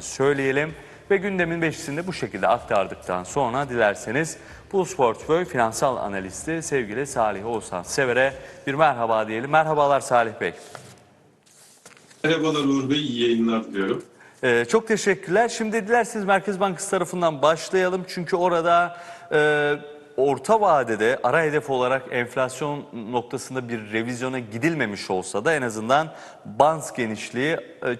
söyleyelim ve gündemin beşisini de bu şekilde aktardıktan sonra dilerseniz Pulse Portföy finansal analisti sevgili Salih Oğuzhan Sever'e bir merhaba diyelim. Merhabalar Salih Bey. Merhabalar Uğur Bey, iyi yayınlar diliyorum. Ee, çok teşekkürler. Şimdi dilerseniz Merkez Bankası tarafından başlayalım. Çünkü orada e, orta vadede ara hedef olarak enflasyon noktasında bir revizyona gidilmemiş olsa da en azından bands genişliği e,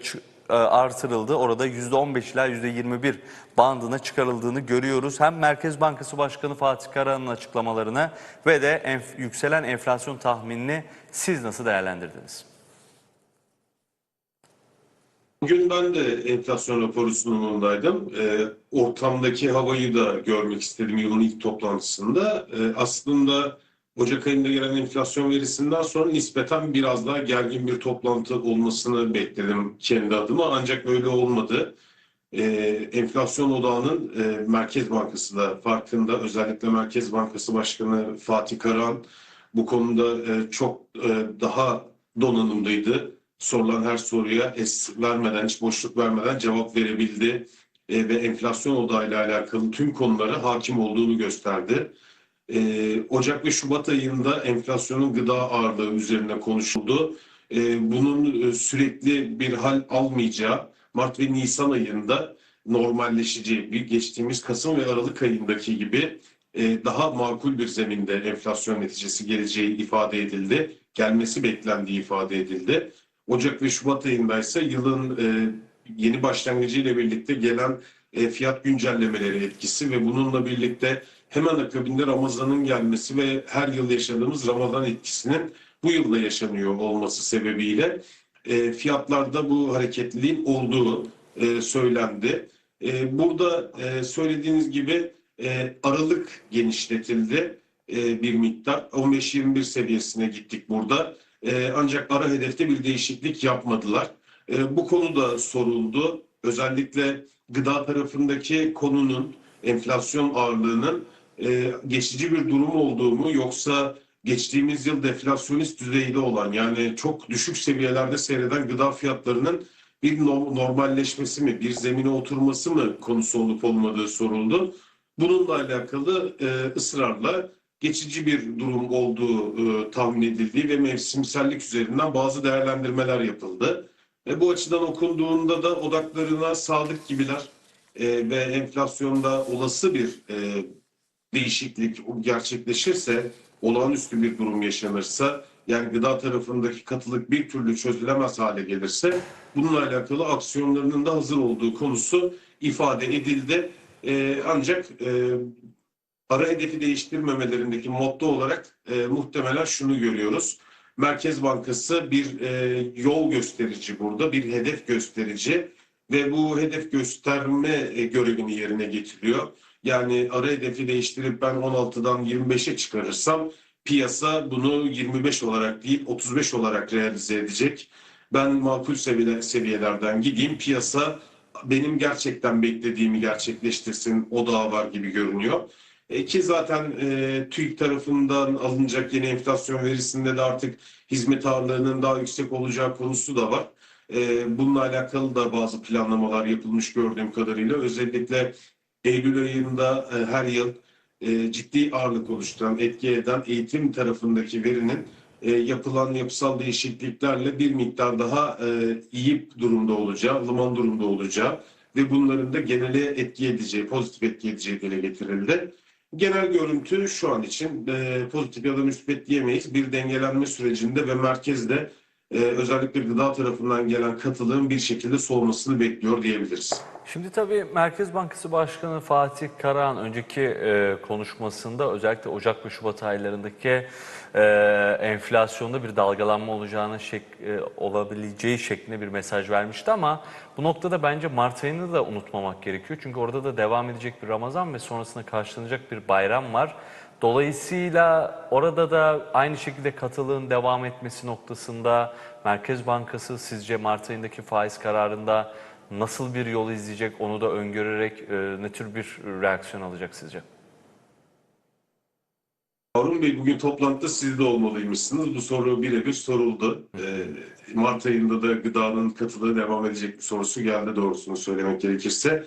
artırıldı. Orada %15 ila %21 bandına çıkarıldığını görüyoruz. Hem Merkez Bankası Başkanı Fatih Karahan'ın açıklamalarını ve de enf- yükselen enflasyon tahminini siz nasıl değerlendirdiniz? Bugün ben de enflasyon raporu sunumundaydım. Ee, ortamdaki havayı da görmek istedim yılın ilk toplantısında. Ee, aslında Ocak ayında gelen enflasyon verisinden sonra nispeten biraz daha gergin bir toplantı olmasını bekledim kendi adıma. Ancak öyle olmadı. Ee, enflasyon odağının e, Merkez Bankası da farkında. Özellikle Merkez Bankası Başkanı Fatih Karahan bu konuda e, çok e, daha donanımlıydı. Sorulan her soruya es vermeden, hiç boşluk vermeden cevap verebildi. E, ve enflasyon odağıyla alakalı tüm konulara hakim olduğunu gösterdi. E, Ocak ve Şubat ayında enflasyonun gıda ağırlığı üzerine konuşuldu. E, bunun sürekli bir hal almayacağı, Mart ve Nisan ayında normalleşeceği, bir geçtiğimiz Kasım ve Aralık ayındaki gibi e, daha makul bir zeminde enflasyon neticesi geleceği ifade edildi. Gelmesi beklendiği ifade edildi. Ocak ve Şubat ayında ise yılın e, yeni başlangıcı ile birlikte gelen e, fiyat güncellemeleri etkisi ve bununla birlikte hemen akabinde Ramazan'ın gelmesi ve her yıl yaşadığımız Ramazan etkisinin bu yılda yaşanıyor olması sebebiyle e, fiyatlarda bu hareketliliğin olduğu e, söylendi. E, burada e, söylediğiniz gibi e, aralık genişletildi e, bir miktar. 15-21 seviyesine gittik burada. E, ancak ara hedefte bir değişiklik yapmadılar. E, bu konu da soruldu. Özellikle gıda tarafındaki konunun, enflasyon ağırlığının e, geçici bir durum olduğu mu yoksa geçtiğimiz yıl deflasyonist düzeyde olan yani çok düşük seviyelerde seyreden gıda fiyatlarının bir no- normalleşmesi mi, bir zemine oturması mı konusu olup olmadığı soruldu. Bununla alakalı e, ısrarla geçici bir durum olduğu e, tahmin edildiği ve mevsimsellik üzerinden bazı değerlendirmeler yapıldı. E, bu açıdan okunduğunda da odaklarına sadık gibiler e, ve enflasyonda olası bir e, değişiklik gerçekleşirse, olağanüstü bir durum yaşanırsa, yani gıda tarafındaki katılık bir türlü çözülemez hale gelirse, bununla alakalı aksiyonlarının da hazır olduğu konusu ifade edildi. E, ancak e, ara hedefi değiştirmemelerindeki motto olarak e, muhtemelen şunu görüyoruz. Merkez Bankası bir e, yol gösterici burada, bir hedef gösterici ve bu hedef gösterme e, görevini yerine getiriyor. Yani ara hedefi değiştirip ben 16'dan 25'e çıkarırsam piyasa bunu 25 olarak değil 35 olarak realize edecek. Ben makul seviye- seviyelerden gideyim piyasa benim gerçekten beklediğimi gerçekleştirsin odağı var gibi görünüyor. E, ki zaten e, TÜİK tarafından alınacak yeni enflasyon verisinde de artık hizmet ağırlığının daha yüksek olacağı konusu da var. E, bununla alakalı da bazı planlamalar yapılmış gördüğüm kadarıyla. Özellikle Eylül ayında e, her yıl e, ciddi ağırlık oluşturan, etki eden eğitim tarafındaki verinin e, yapılan yapısal değişikliklerle bir miktar daha e, iyi durumda olacağı, ılıman durumda olacağı ve bunların da genele etki edeceği, pozitif etki edeceği dile getirildi. Genel görüntü şu an için e, pozitif ya da müspet diyemeyiz. Bir dengelenme sürecinde ve merkezde e, özellikle gıda tarafından gelen katılığın bir şekilde soğumasını bekliyor diyebiliriz. Şimdi tabii Merkez Bankası Başkanı Fatih Karahan önceki e, konuşmasında özellikle Ocak ve Şubat aylarındaki e, enflasyonda bir dalgalanma olacağını şek, e, olabileceği şeklinde bir mesaj vermişti ama bu noktada bence Mart ayını da unutmamak gerekiyor. Çünkü orada da devam edecek bir Ramazan ve sonrasında karşılanacak bir bayram var. Dolayısıyla orada da aynı şekilde katılığın devam etmesi noktasında Merkez Bankası sizce Mart ayındaki faiz kararında nasıl bir yol izleyecek onu da öngörerek e, ne tür bir reaksiyon alacak sizce? Harun Bey bugün toplantıda siz de olmalıymışsınız. Bu soru birebir soruldu. Ee, Mart ayında da gıdanın katılığı devam edecek bir sorusu geldi doğrusunu söylemek gerekirse.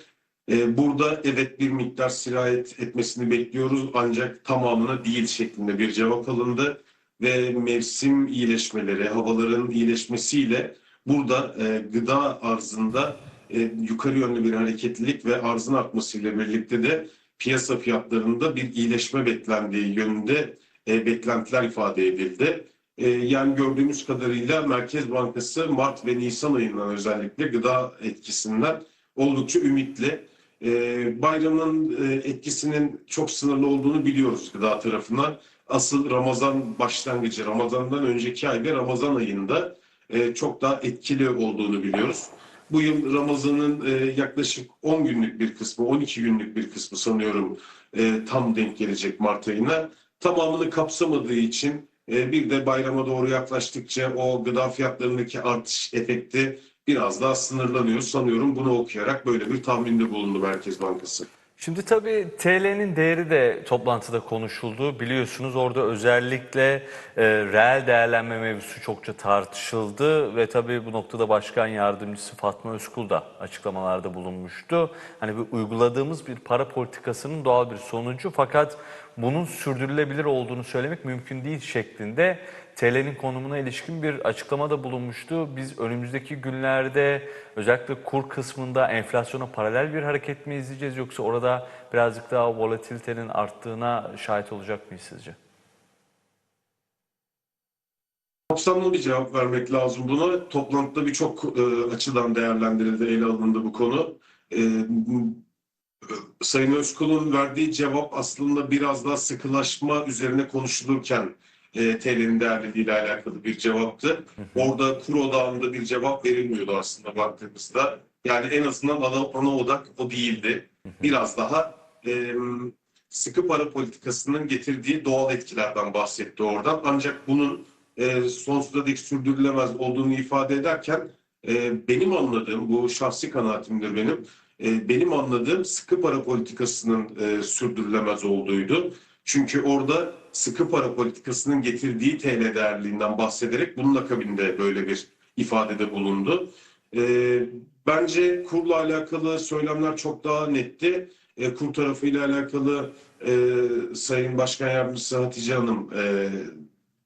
Ee, burada evet bir miktar sirayet etmesini bekliyoruz ancak tamamına değil şeklinde bir cevap alındı. Ve mevsim iyileşmeleri, havaların iyileşmesiyle burada e, gıda arzında e, yukarı yönlü bir hareketlilik ve arzın artmasıyla birlikte de piyasa fiyatlarında bir iyileşme beklendiği yönünde e, beklentiler ifade edildi. Yani gördüğümüz kadarıyla Merkez Bankası Mart ve Nisan ayından özellikle gıda etkisinden oldukça ümitli. E, bayramın e, etkisinin çok sınırlı olduğunu biliyoruz gıda tarafından. Asıl Ramazan başlangıcı, Ramazan'dan önceki ay ve Ramazan ayında e, çok daha etkili olduğunu biliyoruz. Bu yıl Ramazan'ın e, yaklaşık 10 günlük bir kısmı, 12 günlük bir kısmı sanıyorum e, tam denk gelecek Mart ayına. Tamamını kapsamadığı için e, bir de bayrama doğru yaklaştıkça o gıda fiyatlarındaki artış efekti biraz daha sınırlanıyor sanıyorum. Bunu okuyarak böyle bir tahminde bulundu Merkez Bankası. Şimdi tabii TL'nin değeri de toplantıda konuşuldu. Biliyorsunuz orada özellikle e, reel değerlenme mevzusu çokça tartışıldı ve tabii bu noktada Başkan Yardımcısı Fatma Özkul da açıklamalarda bulunmuştu. Hani bir uyguladığımız bir para politikasının doğal bir sonucu fakat bunun sürdürülebilir olduğunu söylemek mümkün değil şeklinde TL'nin konumuna ilişkin bir açıklamada bulunmuştu. Biz önümüzdeki günlerde özellikle kur kısmında enflasyona paralel bir hareket mi izleyeceğiz yoksa orada birazcık daha volatilitenin arttığına şahit olacak mıyız sizce? Kapsamlı bir cevap vermek lazım buna. Toplantıda birçok e, açıdan değerlendirildi, ele alındı bu konu. E, Sayın Özkul'un verdiği cevap aslında biraz daha sıkılaşma üzerine konuşulurken e, TL'nin değerliliğiyle alakalı bir cevaptı. Orada kur odağında bir cevap verilmiyordu aslında baktığımızda. Yani en azından ana, ana odak o değildi. Biraz daha e, sıkı para politikasının getirdiği doğal etkilerden bahsetti oradan. Ancak bunun e, sonsuza dek sürdürülemez olduğunu ifade ederken e, benim anladığım, bu şahsi kanaatimdir benim, e, benim anladığım sıkı para politikasının e, sürdürülemez olduğuydu. Çünkü orada sıkı para politikasının getirdiği TL değerliliğinden bahsederek bunun akabinde böyle bir ifadede bulundu. E, bence kurla alakalı söylemler çok daha netti. E, kur tarafıyla alakalı e, Sayın Başkan Yardımcısı Hatice Hanım e,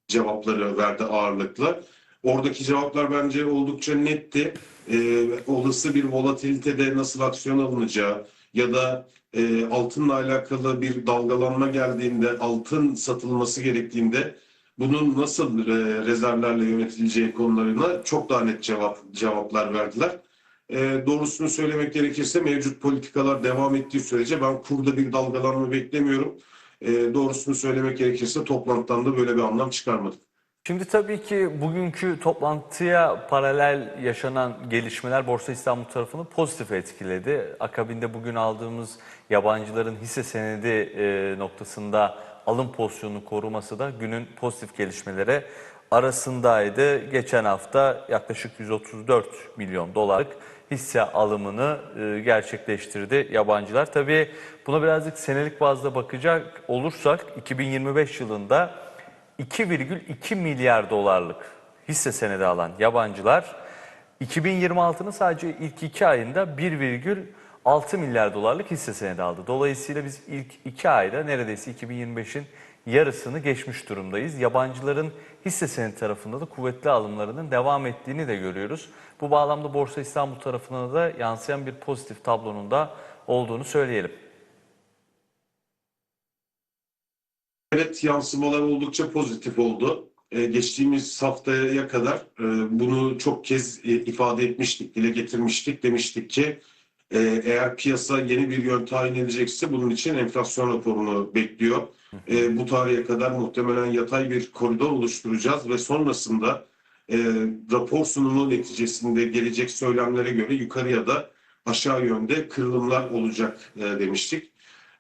cevapları verdi ağırlıkla. Oradaki cevaplar bence oldukça netti. E, olası bir volatilitede nasıl aksiyon alınacağı ya da e, altınla alakalı bir dalgalanma geldiğinde, altın satılması gerektiğinde bunun nasıl e, rezervlerle yönetileceği konularına çok daha net cevap cevaplar verdiler. E, doğrusunu söylemek gerekirse mevcut politikalar devam ettiği sürece ben kurda bir dalgalanma beklemiyorum. E, doğrusunu söylemek gerekirse toplantıdan da böyle bir anlam çıkarmadık. Şimdi tabii ki bugünkü toplantıya paralel yaşanan gelişmeler Borsa İstanbul tarafını pozitif etkiledi. Akabinde bugün aldığımız yabancıların hisse senedi e, noktasında alım pozisyonunu koruması da günün pozitif gelişmelere arasındaydı. Geçen hafta yaklaşık 134 milyon dolarlık hisse alımını e, gerçekleştirdi yabancılar. Tabii buna birazcık senelik bazda bakacak olursak 2025 yılında 2,2 milyar dolarlık hisse senedi alan yabancılar 2026'nın sadece ilk iki ayında 1,6 milyar dolarlık hisse senedi aldı. Dolayısıyla biz ilk iki ayda neredeyse 2025'in yarısını geçmiş durumdayız. Yabancıların hisse senedi tarafında da kuvvetli alımlarının devam ettiğini de görüyoruz. Bu bağlamda Borsa İstanbul tarafına da yansıyan bir pozitif tablonun da olduğunu söyleyelim. Evet yansımalar oldukça pozitif oldu. Ee, geçtiğimiz haftaya kadar e, bunu çok kez e, ifade etmiştik, dile getirmiştik. Demiştik ki e, eğer piyasa yeni bir yön tayin edecekse bunun için enflasyon raporunu bekliyor. Bu tarihe kadar muhtemelen yatay bir koridor oluşturacağız ve sonrasında rapor sunumu neticesinde gelecek söylemlere göre yukarıya da aşağı yönde kırılımlar olacak demiştik.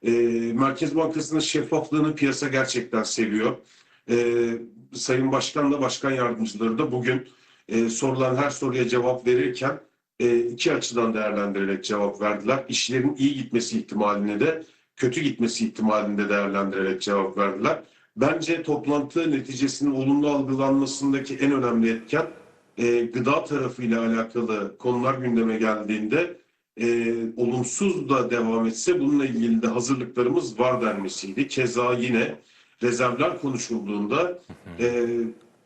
E, Merkez Bankası'nın şeffaflığını piyasa gerçekten seviyor. E, Sayın Başkan da Başkan Yardımcıları da bugün e, sorulan her soruya cevap verirken e, iki açıdan değerlendirerek cevap verdiler. İşlerin iyi gitmesi ihtimalini de kötü gitmesi ihtimalini de değerlendirerek cevap verdiler. Bence toplantı neticesinin olumlu algılanmasındaki en önemli etken e, gıda tarafıyla alakalı konular gündeme geldiğinde e, olumsuz da devam etse bununla ilgili de hazırlıklarımız var denmesiydi. Keza yine rezervler konuşulduğunda e,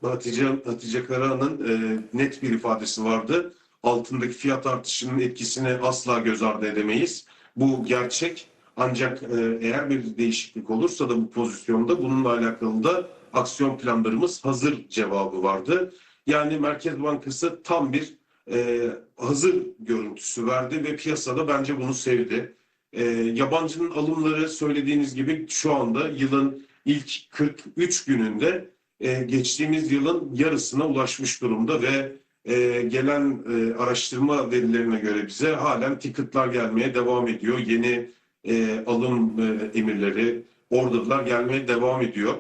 Hatice, Hatice Karahan'ın e, net bir ifadesi vardı. Altındaki fiyat artışının etkisini asla göz ardı edemeyiz. Bu gerçek. Ancak e, eğer bir değişiklik olursa da bu pozisyonda bununla alakalı da aksiyon planlarımız hazır cevabı vardı. Yani Merkez Bankası tam bir e, hazır görüntüsü verdi ve piyasada bence bunu sevdi. E, yabancının alımları söylediğiniz gibi şu anda yılın ilk 43 gününde e, geçtiğimiz yılın yarısına ulaşmış durumda ve e, gelen e, araştırma verilerine göre bize halen ticketlar gelmeye devam ediyor. Yeni e, alım e, emirleri, orderlar gelmeye devam ediyor.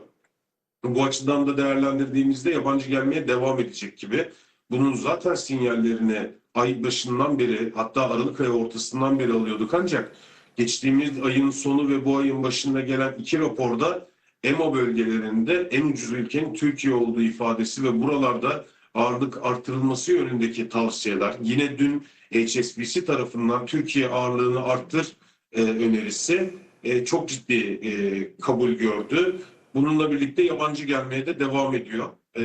Bu açıdan da değerlendirdiğimizde yabancı gelmeye devam edecek gibi. Bunun zaten sinyallerini ay başından beri hatta Aralık ayı ortasından beri alıyorduk ancak geçtiğimiz ayın sonu ve bu ayın başında gelen iki raporda EMO bölgelerinde en ucuz ülkenin Türkiye olduğu ifadesi ve buralarda ağırlık artırılması yönündeki tavsiyeler. Yine dün HSBC tarafından Türkiye ağırlığını arttır e, önerisi e, çok ciddi e, kabul gördü. Bununla birlikte yabancı gelmeye de devam ediyor. E,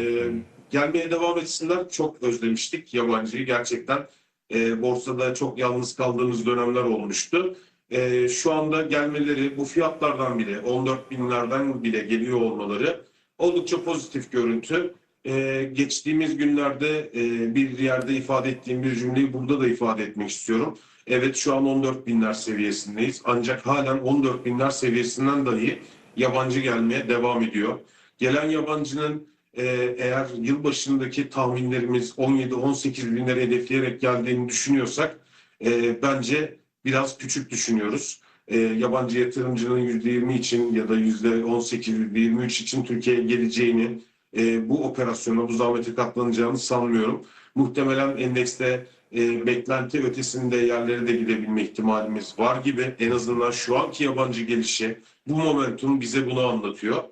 gelmeye devam etsinler. Çok özlemiştik yabancıyı. Gerçekten e, borsada çok yalnız kaldığımız dönemler olmuştu. E, şu anda gelmeleri bu fiyatlardan bile 14 binlerden bile geliyor olmaları oldukça pozitif görüntü. E, geçtiğimiz günlerde e, bir yerde ifade ettiğim bir cümleyi burada da ifade etmek istiyorum. Evet şu an 14 binler seviyesindeyiz. Ancak halen 14 binler seviyesinden dahi yabancı gelmeye devam ediyor. Gelen yabancının e, eğer yılbaşındaki tahminlerimiz 17-18 binleri hedefleyerek geldiğini düşünüyorsak e, bence biraz küçük düşünüyoruz. E, yabancı yatırımcının %20 için ya da %18-23 için Türkiye'ye geleceğini, e, bu operasyona, bu zahmete katlanacağını sanmıyorum. Muhtemelen endekste e, beklenti ötesinde yerlere de gidebilme ihtimalimiz var gibi. En azından şu anki yabancı gelişi, bu momentum bize bunu anlatıyor.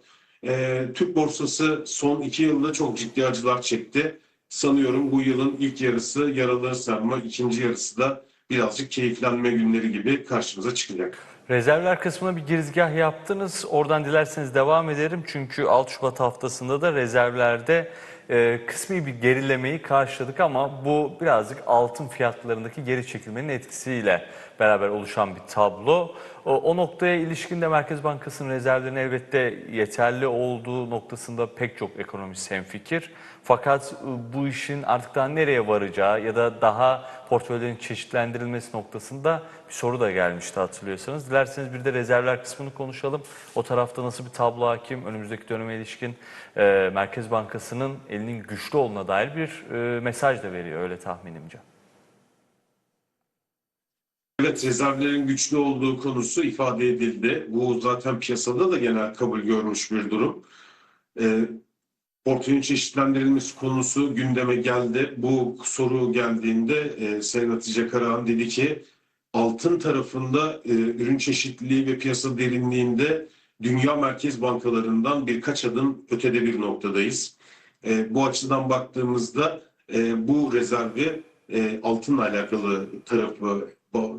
E, Türk borsası son iki yılda çok ciddi acılar çekti. Sanıyorum bu yılın ilk yarısı yaraları sarma, ikinci yarısı da birazcık keyiflenme günleri gibi karşımıza çıkacak. Rezervler kısmına bir girizgah yaptınız. Oradan dilerseniz devam ederim. Çünkü 6 Şubat haftasında da rezervlerde e, kısmi bir gerilemeyi karşıladık ama bu birazcık altın fiyatlarındaki geri çekilmenin etkisiyle beraber oluşan bir tablo. O, o noktaya ilişkin de Merkez Bankası'nın rezervlerinin elbette yeterli olduğu noktasında pek çok ekonomist hemfikir. Fakat e, bu işin artık daha nereye varacağı ya da daha portföylerin çeşitlendirilmesi noktasında bir soru da gelmişti hatırlıyorsanız. Dilerseniz bir de rezervler kısmını konuşalım. O tarafta nasıl bir tablo hakim? Önümüzdeki döneme ilişkin e, Merkez Bankası'nın elinin güçlü olduğuna dair bir e, mesaj da veriyor öyle tahminimce. Evet, rezervlerin güçlü olduğu konusu ifade edildi. Bu zaten piyasada da genel kabul görmüş bir durum. E, portföyün çeşitlendirilmesi konusu gündeme geldi. Bu soru geldiğinde e, Sayın Hatice Karahan dedi ki altın tarafında e, ürün çeşitliliği ve piyasa derinliğinde dünya merkez bankalarından birkaç adım ötede bir noktadayız. E, bu açıdan baktığımızda e, bu rezervi e, altınla alakalı tarafı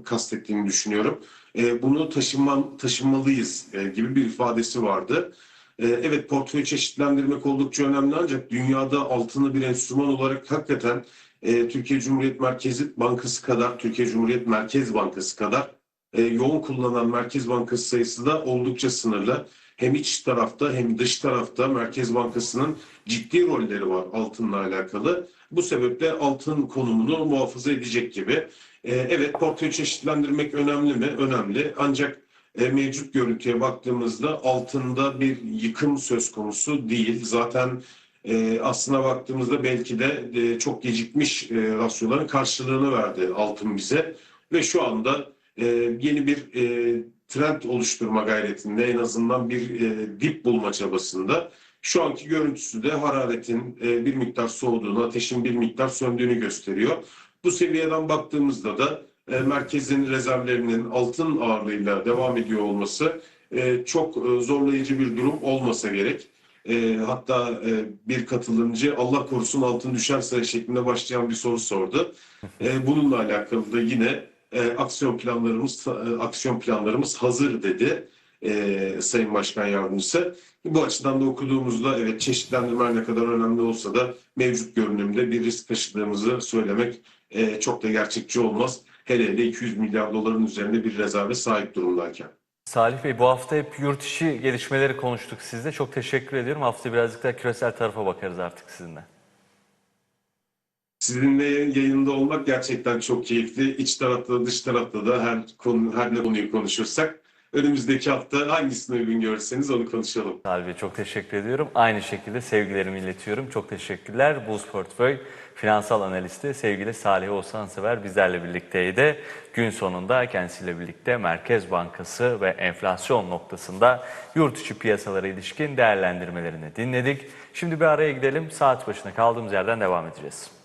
kastettiğini düşünüyorum. E, bunu taşınman, taşınmalıyız e, gibi bir ifadesi vardı. E, evet portföy çeşitlendirmek oldukça önemli ancak dünyada altını bir enstrüman olarak hakikaten e, Türkiye Cumhuriyet Merkezi Bankası kadar, Türkiye Cumhuriyet Merkez Bankası kadar e, yoğun kullanan Merkez Bankası sayısı da oldukça sınırlı. Hem iç tarafta hem dış tarafta Merkez Bankası'nın ciddi rolleri var altınla alakalı. Bu sebeple altın konumunu muhafaza edecek gibi. E, evet portföy çeşitlendirmek önemli mi? Önemli. Ancak e, mevcut görüntüye baktığımızda altında bir yıkım söz konusu değil. Zaten e, aslına baktığımızda belki de e, çok gecikmiş e, rasyoların karşılığını verdi altın bize. Ve şu anda e, yeni bir e, trend oluşturma gayretinde en azından bir e, dip bulma çabasında. Şu anki görüntüsü de hararetin e, bir miktar soğuduğunu, ateşin bir miktar söndüğünü gösteriyor. Bu seviyeden baktığımızda da e, merkezin rezervlerinin altın ağırlığıyla devam ediyor olması e, çok e, zorlayıcı bir durum olmasa gerek. Hatta bir katılımcı Allah korusun altın düşerse şeklinde başlayan bir soru sordu. Bununla alakalı da yine aksiyon planlarımız aksiyon planlarımız hazır dedi Sayın Başkan Yardımcısı. Bu açıdan da okuduğumuzda evet çeşitlendirme ne kadar önemli olsa da mevcut görünümde bir risk taşıdığımızı söylemek çok da gerçekçi olmaz. Hele hele 200 milyar doların üzerinde bir rezerve sahip durumdayken. Salih Bey bu hafta hep yurt içi gelişmeleri konuştuk sizle. Çok teşekkür ediyorum. Hafta birazcık daha küresel tarafa bakarız artık sizinle. Sizinle yayında olmak gerçekten çok keyifli. İç tarafta da dış tarafta da her konu her ne konuyu konuşursak önümüzdeki hafta hangisini uygun görürseniz onu konuşalım. Bey çok teşekkür ediyorum. Aynı şekilde sevgilerimi iletiyorum. Çok teşekkürler. Buz Portföy finansal analisti sevgili Salih Oğuzhan Sever bizlerle birlikteydi. Gün sonunda kendisiyle birlikte Merkez Bankası ve enflasyon noktasında yurt içi piyasalara ilişkin değerlendirmelerini dinledik. Şimdi bir araya gidelim. Saat başına kaldığımız yerden devam edeceğiz.